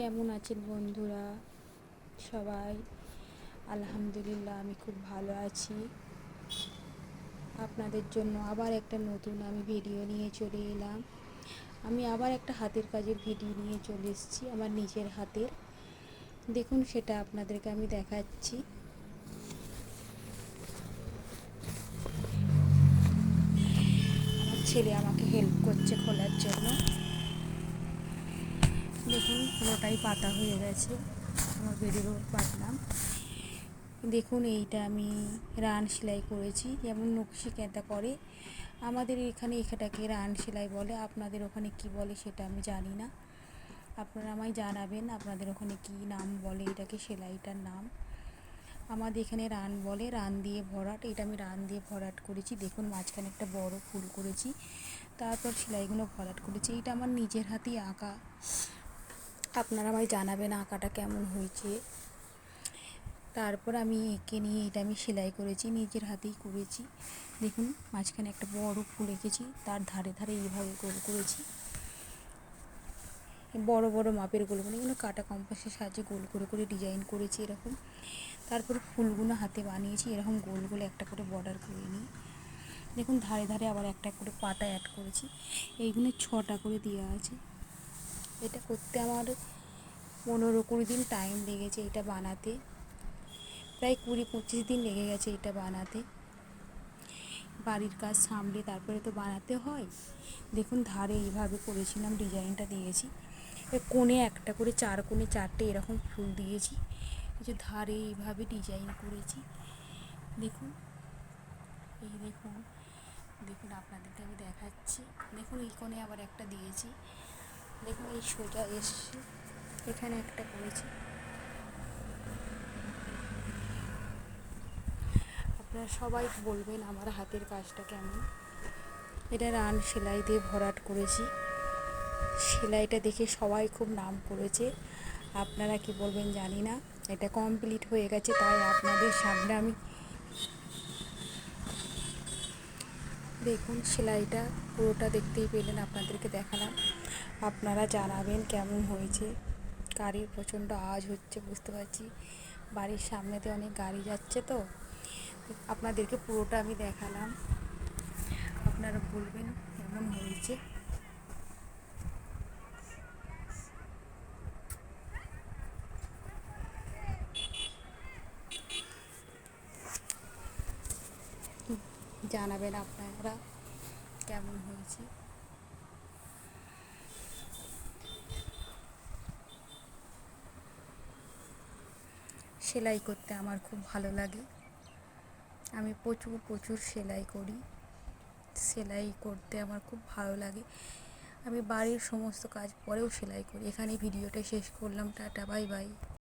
কেমন আছেন বন্ধুরা? সবাই, আলহামদুলিল্লাহ আমি খুব ভালো আছি। আপনাদের জন্য আবার একটা নতুন আমি ভিডিও নিয়ে চলে এলাম। আমি আবার একটা হাতের কাজের ভিডিও নিয়ে চলে এসেছি, আমার নিজের হাতের। দেখুন, সেটা আপনাদেরকে আমি দেখাচ্ছি। ছেলে আমাকে হেল্প করছে খোলার জন্য। দেখুন পুরোটাই পাতা হয়ে গেছে, আমার বেরিয়েও পাতলাম। দেখুন এইটা আমি রান সেলাই করেছি, যেমন নকশি কেঁতা করে। আমাদের এখানে এখানটাকে রান সেলাই বলে, আপনাদের ওখানে কি বলে সেটা আমি জানি না। আপনারা আমায় জানাবেন আপনাদের ওখানে কি নাম বলে, এটাকে সেলাইটার নাম। আমাদের এখানে রান বলে, রান দিয়ে ভরাট, এটা আমি রান দিয়ে ভরাট করেছি। দেখুন মাঝখানে একটা বড় ফুল করেছি, তারপর সেলাইগুলো ভরাট করেছি। এটা আমার নিজের হাতেই আঁকা। আপনারা আমায় জানাবেন আঁকাটা কেমন হয়েছে। তারপর আমি এঁকে নিয়ে এটা আমি সেলাই করেছি, নিজের হাতেই করেছি। দেখুন, মাঝখানে একটা বড় ফুল এঁকেছি, তার ধারে ধারে এইভাবে গোল করেছি। বড় বড় মাপের গোল করে এগুলো কাটা কম্পাসের সাহায্যে গোল করে করে ডিজাইন করেছি এরকম। তারপর ফুলগুলো হাতে বানিয়েছি, এরকম গোল গোল একটা করে বর্ডার করে নিই। দেখুন, ধারে ধারে আবার একটা করে পাতা অ্যাড করেছি। এইগুলো ছটা করে দেওয়া আছে। এটা করতে আমার পনেরো কুড়ি দিন টাইম লেগেছে এটা বানাতে। প্রায় কুড়ি পঁচিশ দিন লেগে গেছে এটা বানাতে। বাড়ির কাজ সামলে তারপরে তো বানাতে হয়। দেখুন ধারে এইভাবে করেছিলাম, ডিজাইনটা দিয়েছি। কোণে একটা করে চার কোণে চারটে এরকম ফুল দিয়েছি। যে ধারে এইভাবে ডিজাইন করেছি। দেখুন, এই দেখুন দেখুন আপনাদেরকে আমি দেখাচ্ছি। দেখুন এই কোণে আবার একটা দিয়েছি। দেখুন, এই সোজা এসছে। এখানে একটা করেছি। আপনারা সবাই বলবেন আমার হাতের কাজটা কেমন। এটা রান সেলাই দিয়ে ভরাট করেছি। সেলাইটা দেখে সবাই খুব নাম করেছে। আপনারা কি বলবেন জানি না। এটা কমপ্লিট হয়ে গেছে, তাই আপনাদের সামনে আমি দেখুন, সেলাইটা পুরোটা দেখতেই পেলেন, আপনাদেরকে দেখালাম। আপনারা জানাবেন কেমন হয়েছে, গাড়ির প্রচণ্ড আওয়াজ হচ্ছে, বুঝতে পারছি। বাড়ির সামনেতে অনেক গাড়ি যাচ্ছে তো। আপনাদেরকে পুরোটা আমি দেখালাম। আপনারা বলবেন কেমন হয়েছে। জানাবেন আপনারা কেমন হয়েছে। সেলাই করতে আমার খুব ভালো লাগে। আমি প্রচুর প্রচুর সেলাই করি। সেলাই করতে আমার খুব ভালো লাগে। আমি বাড়ির সমস্ত কাজ পরেও সেলাই করি। এখানে ভিডিওটা শেষ করলাম। Tata, bye bye.